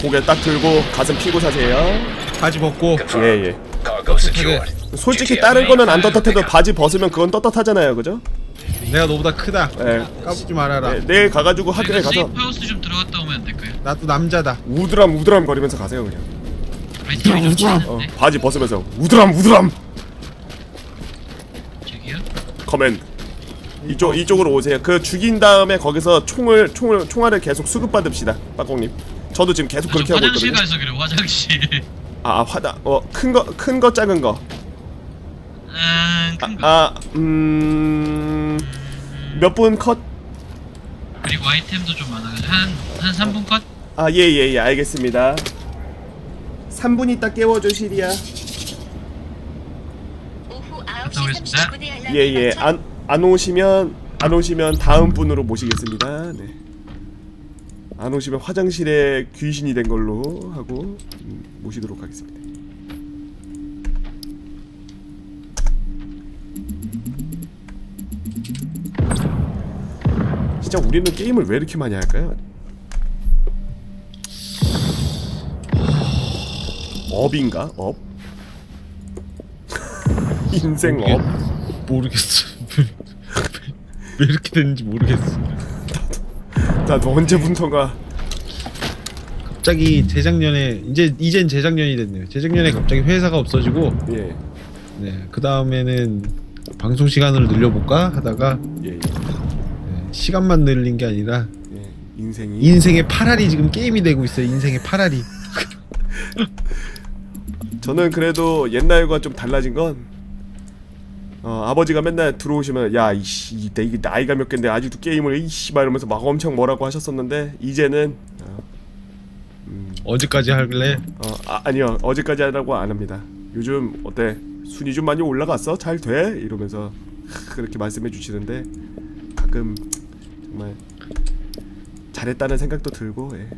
고개 딱 들고 가슴 피고 사세요. 바지 벗고 예 예. Cargo secured. 솔직히 다른 거는 안 떳떳해도 바지 벗으면 그건 떳떳하잖아요, 그죠? 내가 너보다 크다. 예. 까부지 말아라. 네, 내일 가가지고 학교에 가서 세이프 하우스 좀 들어갔다 오면 안 될까요? 나도 남자다. 우드람 우드람 거리면서 가세요 그냥. 아니 저기 좀 어, 바지 벗으면서 우드람 우드람 저기요? 커맨. 이쪽 이쪽으로 오세요. 그 죽인 다음에 거기서 총을 총을 총알을 계속 수급 받읍시다, 빠꽁님. 저도 지금 계속 저 그렇게 하고 화장실 있거든요. 가서 그래 화장실 아, 아 화다. 어큰 거 큰 거 작은 거. 아, 큰 거. 아, 음. 몇 분 컷? 그리고 아이템도 좀 많아가지고 한한 3분 컷? 아, 예, 예, 예, 알겠습니다. 3분 있다 깨워주시리야. 오후 갔다 9시 오겠습니다. 39분에 알람이 예, 예. 안, 안 오시면, 안 오시면 다음 분으로 모시겠습니다. 네. 안 오시면 화장실에 귀신이 된 걸로 하고, 음, 모시도록 하겠습니다. 진짜 우리는 게임을 왜 이렇게 많이 할까요? 업인가? 업? 인생 업? 모르겠어. 왜 이렇게 됐는지 모르겠어. 나도 언제부턴가 갑자기 재작년에 이제 이젠 재작년이 됐네요. 재작년에 갑자기 회사가 없어지고 예, 네, 그 다음에는 방송 시간을 늘려볼까 하다가 예, 예, 네, 시간만 늘린 게 아니라 예. 인생이 인생의 파랄이 지금 게임이 되고 있어요. 인생의 파랄이. 저는 그래도 옛날과 좀 달라진 건 어, 아버지가 맨날 들어오시면 야 이씨 내 이게 나이가 몇 갠데 아직도 게임을 이씨 막 이러면서 막 엄청 뭐라고 하셨었는데 이제는 어, 어제까지 할래? 어, 아, 아니요 어제까지 하라고 안 합니다. 요즘 어때 순위 좀 많이 올라갔어 잘 돼? 이러면서 하, 그렇게 말씀해 주시는데 가끔 정말 잘했다는 생각도 들고 예.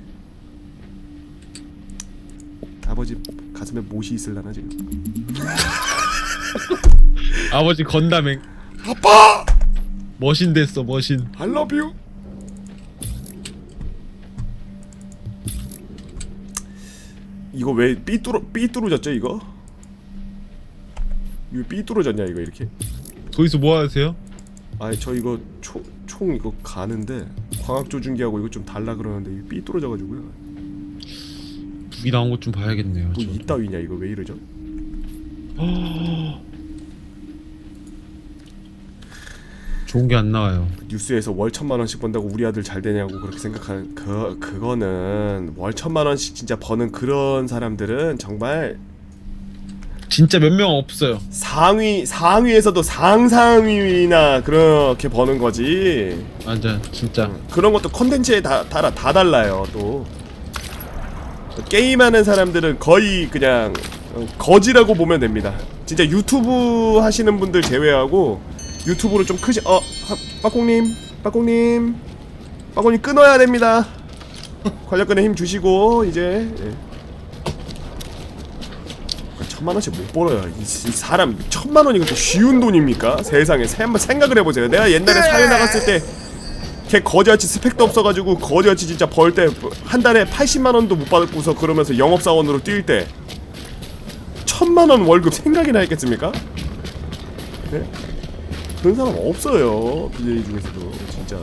아버지 가슴에 못이 있을라나 지금 아버지 건담행 아빠 머신 됐어 머신. I love you 이거 왜 삐뚤어 삐뚤어졌죠 이거 이거 삐뚤어졌냐 이거 이렇게 거기서 뭐 하세요? 아니 저 이거 총, 총 이거 가는데 광학 조준기하고 이거 좀 달라 그러는데 이거 삐뚤어져가지고요 뭐 무기 나온 것 좀 봐야겠네요. 저. 이따위냐 이거 왜 이러죠? 좋은 게 안 나와요. 뉴스에서 월 천만 원씩 번다고 우리 아들 잘 되냐고 그렇게 생각하는 그 그거는 월 천만 원씩 진짜 버는 그런 사람들은 정말 진짜 몇 명 없어요. 상위 상위에서도 상상위나 그렇게 버는 거지. 맞아 진짜. 그런 것도 컨텐츠에 다, 다, 다 달라요 또 게임하는 사람들은 거의 그냥 어, 거지라고 보면 됩니다 진짜 유튜브 하시는 분들 제외하고 유튜브를 좀 크시 어 하- 빠꽁님 빠꽁님 빠꽁님 끊어야 됩니다 관략근에 힘 주시고 이제 예. 천만 원씩 못 벌어요 이, 이 사람 천만 원이 그렇게 쉬운 돈입니까 세상에 세- 한번 생각을 해보세요 내가 옛날에 사회 나갔을 때 걔 거지같이 스펙도 없어가지고 거지같이 진짜 벌 때 한 달에 80만 원도 못 받고서 그러면서 영업사원으로 뛸 때 천만 원 월급 생각이나 했겠습니까? 네? 그런 사람 없어요 BJ 중에서도 진짜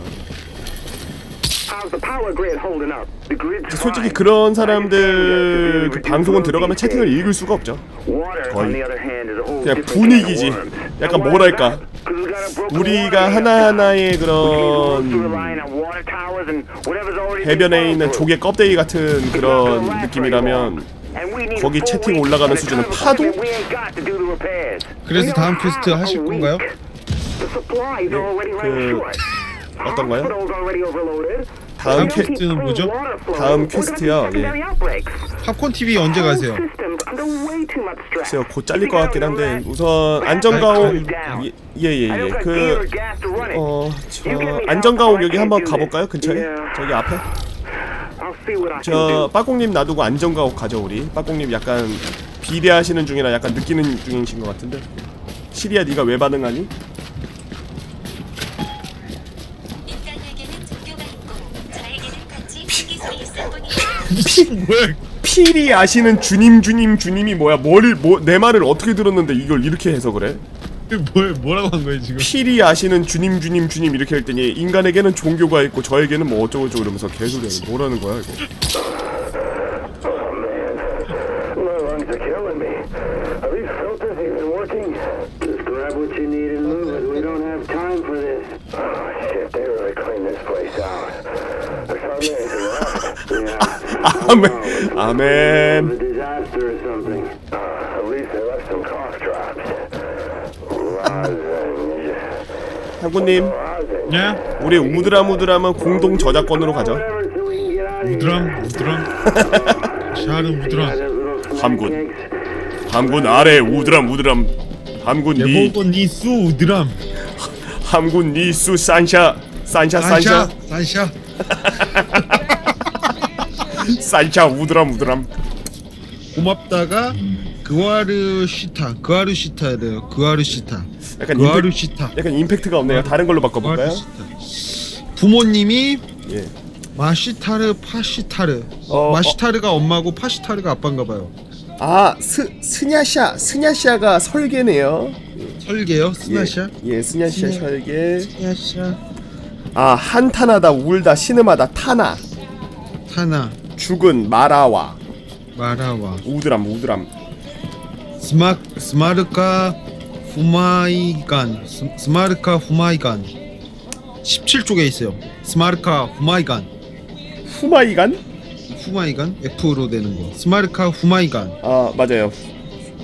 솔직히. 그런 사람들 그 방송은 들어가면 채팅을 읽을 수가 없죠 거의 그냥 분위기지. 약간 뭐랄까. 우리가 하나하나의 그런 해변에 있는. 조개 껍데기 같은 그런 느낌이라면 거기 채팅 올라가는 수준은 파도? 그래서 다음 퀘스트 하실 건가요? 그-. 어떤가요? Hospitals already overloaded. 다음 퀘스트는 뭐죠? 다음 퀘스트요, 예. 팝콘 TV 언제 가세요? 글쎄요 곧 잘릴 것 같긴 한데 우선 안전가옥 예예예 don't got 그. 어, 저 안전가옥 여기 한번 가볼까요? 근처에? 저기 앞에? 저. 빠꽁님 놔두고 안전가옥 가죠 우리 빠꽁님 약간 비대하시는 중이라 약간 느끼는 중이신 것 같은데 시리야 네가 왜 반응하니? 뭐야? 필이 아시는 주님 주님 주님이 뭐야? 뭐를 뭐내 말을 어떻게 들었는데 이걸 이렇게 해석을 해? 뭐 뭐라고 한 거야 지금? 필이 아시는 주님 주님 주님 이렇게 할 때니 인간에게는 종교가 있고 저에게는 뭐 어쩌고 저쩌고 이러면서 개소리야 뭐라는 거야 이거 Oh. 아멘 A 아멘 disaster or something. Uh, at least they left some cough drops. Lozenge. 향구님 Lozenge. 야? 우리 우드람 우드람은 공동 저작권으로 가죠. 우드람 우드람 샤르 우드람 함군 함군 아래 우드람 우드람 함군 니 예보고 니수 우드람 함군 니수 산샤 산샤 산샤 산샤 산샤 우드람 우드람. 고맙다가 그와르 시타 그와르 시타래요. 그와르 시타. 약간 그와르 임팩, 시타. 약간 임팩트가 없네요. 다른 걸로 바꿔볼까요? 그와르 시타. 부모님이 예. 마시타르 파시타르. 어, 마시타르가 엄마고 파시타르가 아빠인가 봐요. 아 스, 스냐샤 스냐샤가 설계네요. 설계요? 스나샤? 예, 예 스냐샤 스냐- 설계. 스나샤. 아 한탄하다 울다 신음하다 타나. 타나 죽은 마라와 마라와. 우드람 우드람. 스마 스마르카 후마이간 스, 스마르카 후마이간. 17쪽에 있어요. 스마르카 후마이간. 후마이간? 후마이간? F로 되는 거. 스마르카 후마이간. 아 맞아요.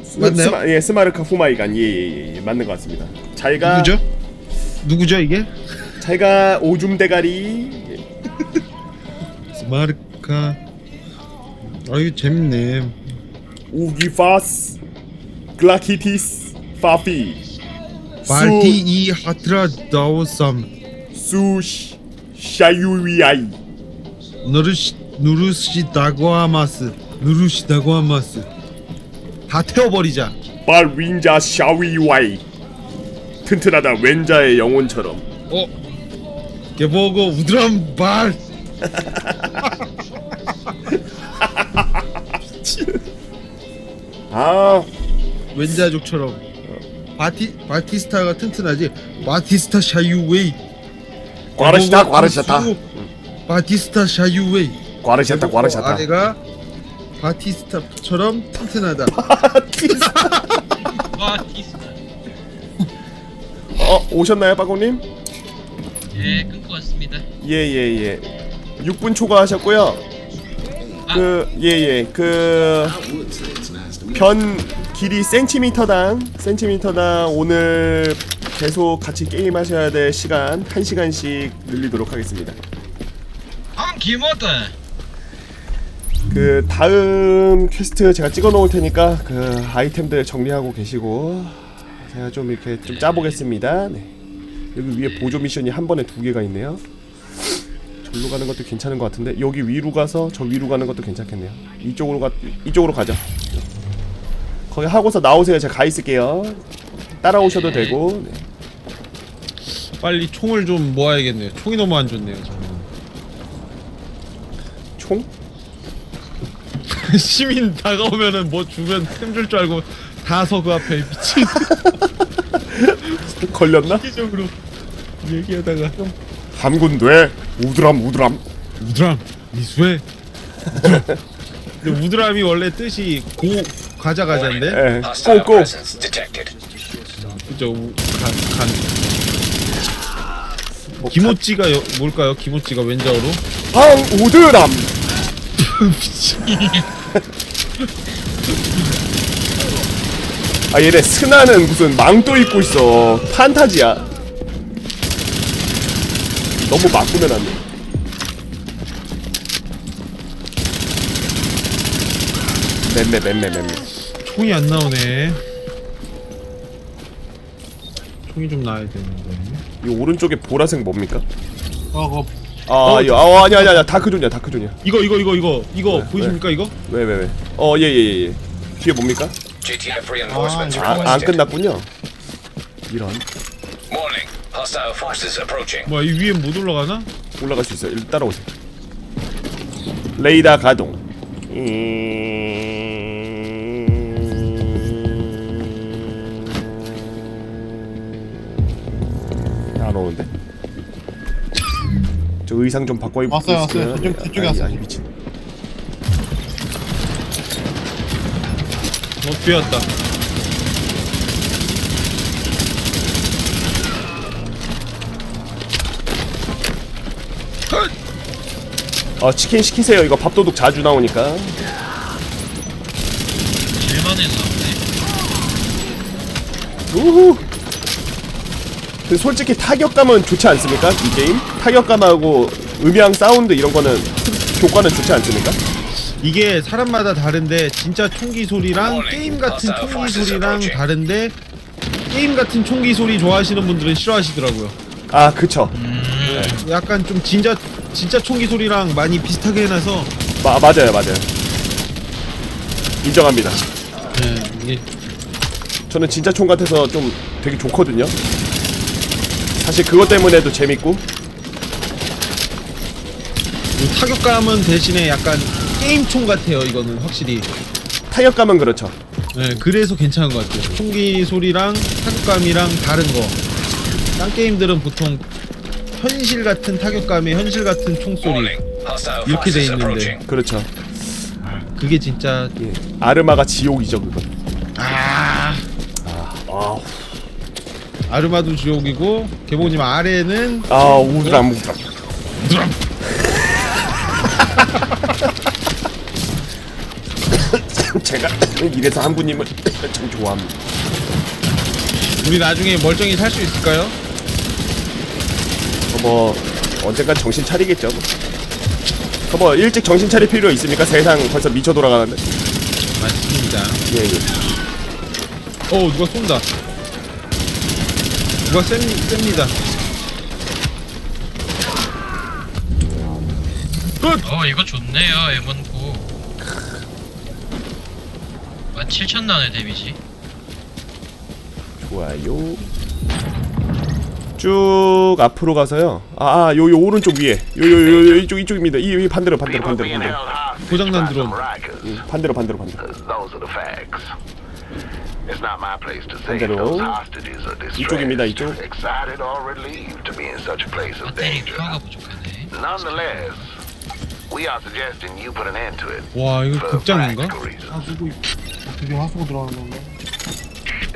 스, 맞나요? 스마, 예 스마르카 후마이간. 예예예 예, 맞는 것 같습니다. 잘가 누구죠? 누구죠 이게? 잘가 오줌 대가리. 스마르카 아유 재밌네. 우기파스 글라키티스 파피 바티 이 하트라 다오삼 수 시- 샤유위아이 누르시 누르시다고 하마스 누르시다고 하마스 다 태워버리자. 발 윈자 샤위와이 튼튼하다 왼자의 영혼처럼. 어? 개보고 우드람 발 아. 왼자족처럼. 바티 바티스타가 튼튼하지. 바티스타 샤유웨이. 과르시타 수, 바티스타 샤유웨이. 과르시타 개보고 과르시타 아래가 바티스타처럼 튼튼하다. 와 디스타. 어 오셨나요 빠고님? 예 끊고 왔습니다. 예예예. 6분 초과하셨고요. 그 예 예. 그 변 길이 센티미터당 센티미터당 오늘 계속 같이 게임하셔야 될 시간 1시간씩 늘리도록 하겠습니다 그 다음 퀘스트 제가 찍어 놓을 테니까 그 아이템들 정리하고 계시고 제가 좀 이렇게 좀 짜보겠습니다. 네. 여기 위에 보조 미션이 한 번에 두 개가 있네요. 절로 가는 것도 괜찮은 것 같은데 여기 위로 가서 저 위로 가는 것도 괜찮겠네요. 이쪽으로 가 이쪽으로 가죠. 거기 하고서 나오세요. 제가 가 있을게요. 따라오셔도 되고. 네. 빨리 총을 좀 모아야겠네요 총이 너무 안 좋네요 저는 총? 시민 다가오면은 뭐 주면 템줄줄 알고 다 서 그 앞에 미친 걸렸나? 기적으로 얘기하다가 함군돼 우드람 우드람. 우드람 미수해 우드람. 근데 우드람이 원래 뜻이 고 과자 과자인데 예. 고고. detected. 그죠 우- 간, 간. 기모찌가 여, 뭘까요? 기모찌가 왼자어로? 방 우드람. 아 얘네 스나는 무슨 망토 입고 있어 판타지야 너무 바꾸면 안돼 맴매 맴매 맴매 총이 안 나오네 총이 좀 나야 되는데 이 오른쪽에 보라색 뭡니까? 아 그거 아, 이거, 아 아니 아니 아니 다크존이야 다크존이야 이거 이거 이거 이거 이거 네, 보이십니까 이거? 왜 왜 왜? 어예예 예 예 뒤에 뭡니까? GTF reinforcements 아, 안 requested. 끝났군요 이런 Warning. Hostile forces approaching. 뭐야 이 위에 못 올라가나? 올라갈 수 있어요 일단 따라오세요 레이더 가동 안 의상 좀 바꿔 입고 왔어요, 있으면- 왔어요. 저쪽, 저쪽에 아니, 왔어요. 아니, 미친. 어 뛰었다 어 치킨 시키세요. 이거 밥도둑 자주 나오니까. 질만해 나오네. 우후. 근데 솔직히 타격감은 좋지 않습니까? 이 게임 타격감하고 음향 사운드 이런 거는 효과는 좋지 않습니까? 이게 사람마다 다른데 진짜 총기 소리랑 게임 같은 총기 소리랑 다른데 게임 같은 총기 소리 좋아하시는 분들은 싫어하시더라고요. 아 그쵸. 약간 좀 진짜 진짜 총기 소리랑 많이 비슷하게 해놔서 마, 맞아요 맞아요. 인정합니다. 네, 이게 저는 진짜 총 같아서 좀 되게 좋거든요. 사실 그것 때문에도 재밌고 이 타격감은 대신에 약간 게임 총 같아요. 이거는 확실히. 타격감은 그렇죠. 네, 그래서 괜찮은 것 같아요. 총기 소리랑 타격감이랑 다른 거. 딴 게임들은 보통 현실 같은 타격감에 현실 같은 총소리. 이렇게 돼 있는데. 그렇죠. 그게 진짜 예. 아르마가 지옥이죠 그건. 아 아, 아르마도 지옥이고 개봉님 아래는 아 우드람 우드람. 제가 이래서 한 분님을 참 좋아합니다. 우리 나중에 멀쩡히 살 수 있을까요? 어, 뭐 언젠간 정신 차리겠죠. 뭐. 어, 뭐 일찍 정신 차릴 필요 있습니까? 세상 벌써 미쳐 돌아가는데. 맞습니다. 예 예. 어 누가 쏜다. 누가 셉, 셉니다. 어 이거 좋네요 M19. 17,000 나네 데미지. 좋아요. 쭉 앞으로 가서요. 아, 아, 요, 요 오른쪽 위에. 요, 요, 요, 요 이쪽, 이쪽입니다. 이, 이 반대로, 반대로, 반대로, 반대로. 고장난 드론. 반대로, 반대로, 반대로. Those are the facts. It's not my place to say if 반대로. those hostages are distressed, 이쪽입니다, 이쪽. excited or relieved to be in such a place of 배터리 danger. 파워가 부족하네. Nonetheless, we are suggesting you put an end to it. 와 이거 for 극장인가? practical reasons. 하수구 드디어 하수구 들어가는 건가?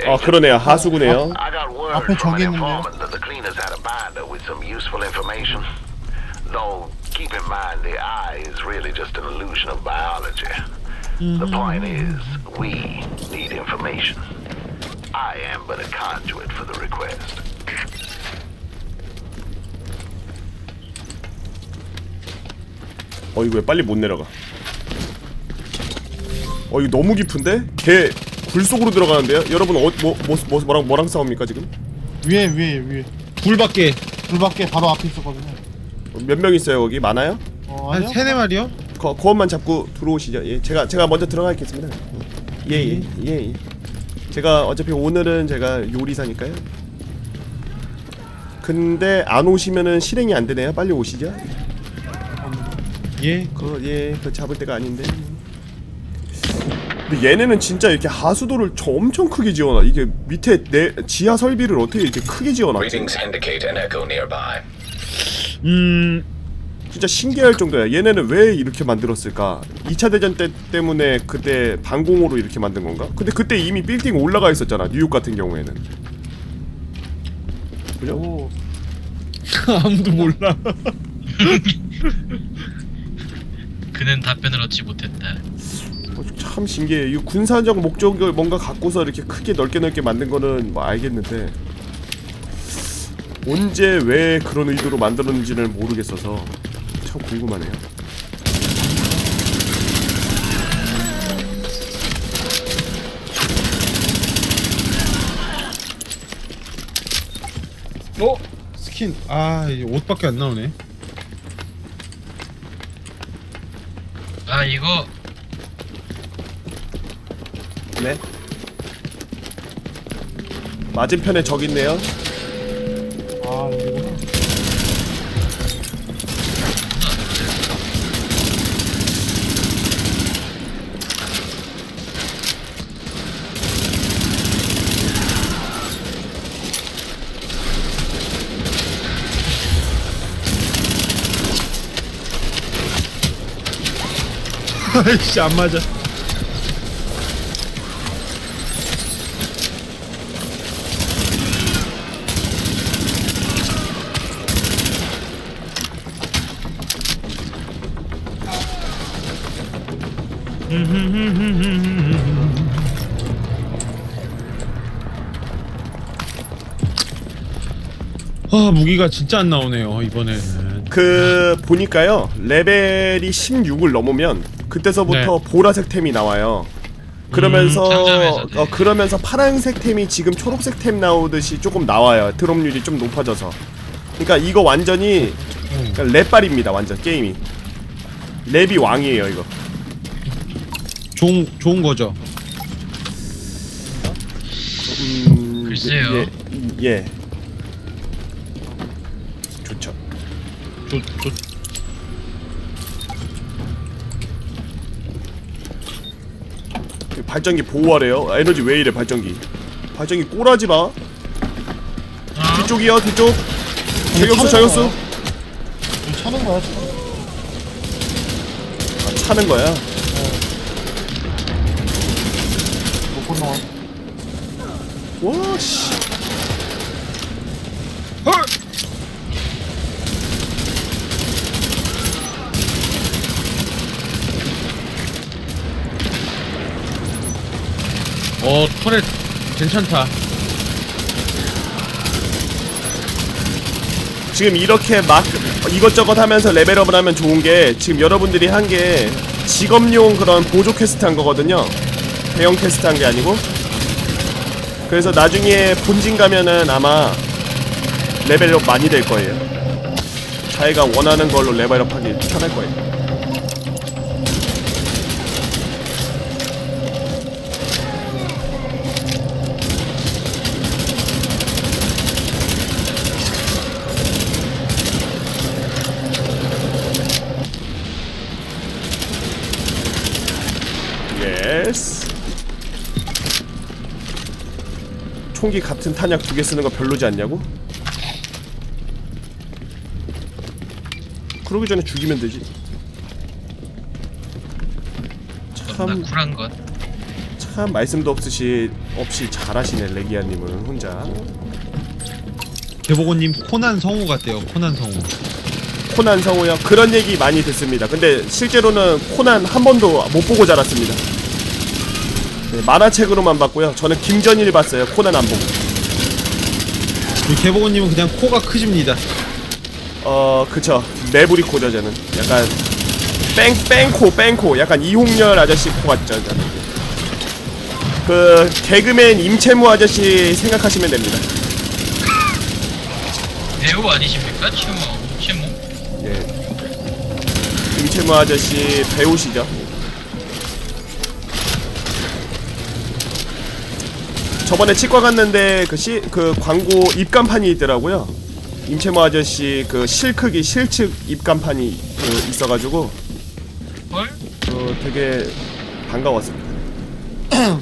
아, 그러네요. 하수구네요. I got word 앞에 from 저기 an 있는데요? informant that the cleaners had a binder with some useful information. Though, keep in mind the eye is really just an illusion of biology. The point is, we need information. I am but a conduit for the request. 어, 이거 왜 빨리 못 내려가? 어, 이거 너무 깊은데? 개 굴속으로 들어가는데요? 여러분, 어, 뭐, 뭐, 뭐, 뭐랑, 뭐랑 싸웁니까, 지금? 위에 위에 위에 불 밖에 불 밖에 바로 앞에 있었거든요. 몇 명 있어요, 거기? 많아요? 어 한 아니요? 세네 마리요? 거, 거원만 잡고 들어오시죠. 예, 제가 제가 먼저 들어가 있겠습니다. 예, 예, 예, 예. 제가 어차피 오늘은 제가 요리사니까요. 근데 안 오시면은 실행이 안 되네요. 빨리 오시죠. 예. 그 예, 그 잡을 때가 아닌데. 근데 얘네는 진짜 이렇게 하수도를 저 엄청 크게 지어놔. 이게 밑에 내 지하 설비를 어떻게 이렇게 크게 지어놨지? Readings indicate an echo nearby. 음 진짜 신기할 정도야. 얘네는 왜 이렇게 만들었을까? 2차 대전 때 때문에 그때 방공호로 이렇게 만든 건가? 근데 그때 이미 빌딩 올라가 있었잖아. 뉴욕 같은 경우에는. 그죠? 오 아무도 몰라. 그는 답변을 얻지 못했다. 어, 참 신기해. 이 군사적 목적을 뭔가 갖고서 이렇게 크게 넓게 넓게 만든 거는 뭐 알겠는데 언제 왜 그런 의도로 만들었는지를 모르겠어서 참 궁금하네요. 어? 스킨. 아 이제 옷밖에 안 나오네. 아 이거 네. 맞은편에 적 있네요. 아이씨 안 맞아. 아 무기가 진짜 안 나오네요 이번에는. 그 보니까요 레벨이 16을 넘으면 그때서부터 보라색 템이 나와요. 그러면서 음, 상점에서, 네. 어 그러면서 파란색 템이 지금 초록색 템 나오듯이 조금 나와요. 드롭률이 좀 높아져서. 그러니까 이거 완전히 그러니까 랩발입니다. 완전 게임이. 랩이 왕이에요 이거. 좋은 좋은 거죠. 음, 글쎄요. 예, 예. 좋죠. 좋 좋. 발전기 보호하래요. 에너지 왜 이래 발전기? 발전기 꼬라지 마. 아, 뒤쪽이요 뒤쪽. 저격수 저격수. 좀 차는 거야 차는 거야. 아, 차는 거야. 못 건너와 와 씨. 헐! 어 터렛 괜찮다. 지금 이렇게 막 이것저것 하면서 레벨업을 하면 좋은 게 지금 여러분들이 한 게 직업용 그런 보조 퀘스트 한 거거든요. 대형 퀘스트 한 게 아니고. 그래서 나중에 본진 가면은 아마 레벨업 많이 될 거예요. 자기가 원하는 걸로 레벨업 하기 편할 거예요. 예스. 총기 같은 탄약 두 개 쓰는 거 별로지 않냐고? 그러기 전에 죽이면 되지. 참, 쿨한 것. 참 말씀도 없으시 없이 잘하시네 레기아님은 혼자. 개보고님 코난 성우 같대요. 코난 성우. 코난 성우요 그런 얘기 많이 듣습니다. 근데 실제로는 코난 한 번도 못 보고 자랐습니다. 네, 만화책으로만 봤고요. 저는 김전일 봤어요. 코난 안 보고. 우리 개보고님은 그냥 코가 크십니다. 어 그쵸 매부리 코죠 저는 약간 뺑 뺑코 뺑코 약간 이홍렬 아저씨 코 같죠 저는 그 개그맨 임채무 아저씨 생각하시면 됩니다 배우 아니십니까? 치모, 임채무 아저씨 배우시죠 저번에 치과 갔는데 그, 시, 그 광고 입간판이 있더라고요 임채무 아저씨 그 실크기 실측 입간판이 그 있어가지고 헐? 어, 되게 반가웠습니다.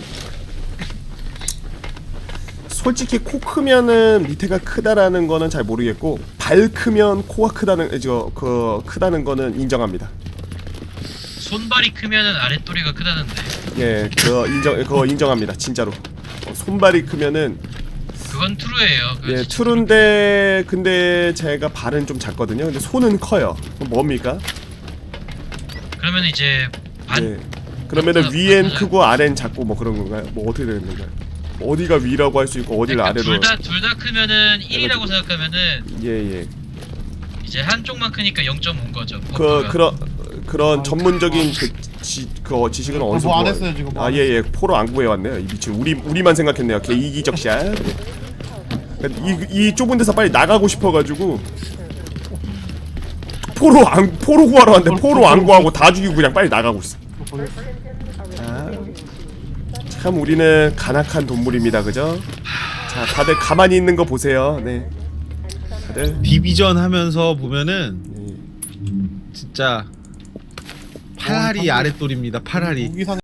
솔직히 코 크면은 밑에가 크다라는 거는 잘 모르겠고 발 크면 코가 크다는 저그 크다는 거는 인정합니다. 손발이 크면은 아랫도리가 크다는데. 예, 그 인정 그거 인정합니다. 진짜로. 어, 손발이 크면은 그건 트루예요. 그건 예 진짜 트루인데 근데 제가 발은 좀 작거든요. 근데 손은 커요. 그럼 뭡니까? 그러면 이제 반 예. 그러면은 아, 위엔. 크고 아래는 작고 뭐 그런 건가요? 뭐 어떻게 되는 건가요? 어디가 위라고 할 수 있고 어디를 그러니까 아래로 둘다 둘 다 크면은 1이라고 생각하면은 예 예 이제 한쪽만 크니까 0.5인 거죠. 그 버프가. 그런 그런 아, 전문적인 그, 지, 그 지식은 어, 어디서 뭐안 구하- 했어요, 지금. 아 예예. 포로 안 구해왔네요. 이 미친 우리 우리만 생각했네요. 개 이기적 샷 이, 이 좁은 데서 빨리 나가고 싶어가지고 포로 안 포로 구하러 왔는데 포로 안 구하고 다 죽이고 그냥 빨리 나가고 있어. 자, 참 우리는 간악한 동물입니다. 그죠? 자 다들 가만히 있는 거 보세요. 네. 다들. 디비전 하면서 보면은 예. 진짜 팔알이 아랫돌입니다. 팔알이. 무기상